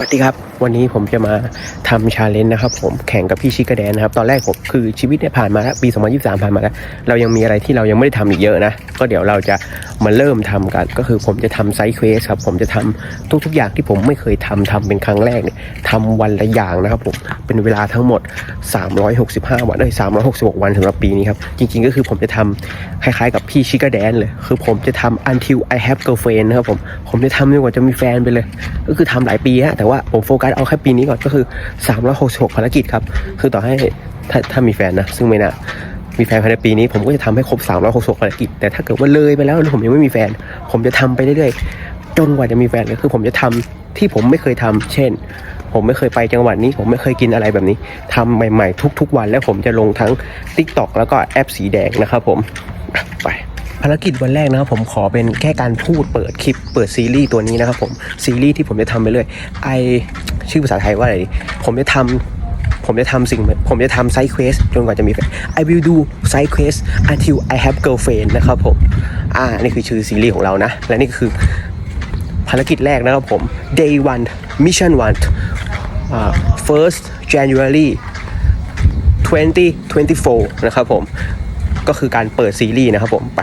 สวัสดีครับ วันนี้ผมจะมาทำชาเลนจ์นะครับผมแข่งกับพี่ชิคกแดนนะครับ ตอนแรกผมคือชีวิตเนี่ยผ่านมาแล้วปี 2023 ผ่านมาแล้ว เรายังมีอะไรที่เรายังไม่ได้ทำอีกเยอะนะ ก็เดี๋ยวเราจะมาเริ่มทำกัน ก็คือผมจะทำไซส์เควสครับ ผมจะทำทุกๆอย่างที่ผมไม่เคยทำทำเป็นครั้งแรกเนี่ยทำวันละอย่างนะครับผมเป็นเวลาทั้งหมด 365 วันเอ้ย366 วันสำหรับปีนี้ครับ จริง ๆ ก็คือผมจะทำคล้ายๆ กับพี่ชิคกแดนเลย คือผมจะทำ until I have girlfriend นะครับผมผมจะทำจนกว่าจะมีแฟนไปเลย ก็คือทำหลายปีฮะแต่ว่าผมโฟกัสเอาแค่ปีนี้ก่อนก็คือ 366 ภารกิจครับ คือต่อให้ถ้าถ้ามีแฟนนะ ซึ่งไม่น่ามีแฟนภายในปีนี้ผมก็จะทำให้ครบ 366ภารกิจ แต่ถ้าเกิดว่าเลยไปแล้วแล้วผมยังไม่มีแฟน ผมจะทำไปเรื่อยๆ จนกว่าจะมีแฟนเลยคือผมจะทำที่ผมไม่เคยทำเช่น ผมไม่เคยไปจังหวัดนี้ ผมไม่เคยกินอะไรแบบนี้ทำใหม่ๆ ทุก ๆ วัน แล้วผมจะลงทั้ง TikTok แล้วก็แอปสีแดงนะครับผม ภารกิจวันแรกนะครับผมขอเป็นแค่การพูดเปิดคลิปเปิดซีรีส์ตัวนี้นะครับผมซีรีส์ที่ผมจะทำไปเรื่อยไอชื่อภาษาไทยว่าอะไรผมจะทำผมจะทำสิ่ง ผมจะทำไซด์เควสจนกว่าจะมีแฟน I will do side quest until I have girlfriend นะครับผม อ่า นี่คือชื่อซีรีส์ของเรานะ และนี่ก็คือภารกิจแรกนะครับผม day one mission one อ่า first January 2024 นะครับผม ก็คือการเปิดซีรีส์นะครับผม ไป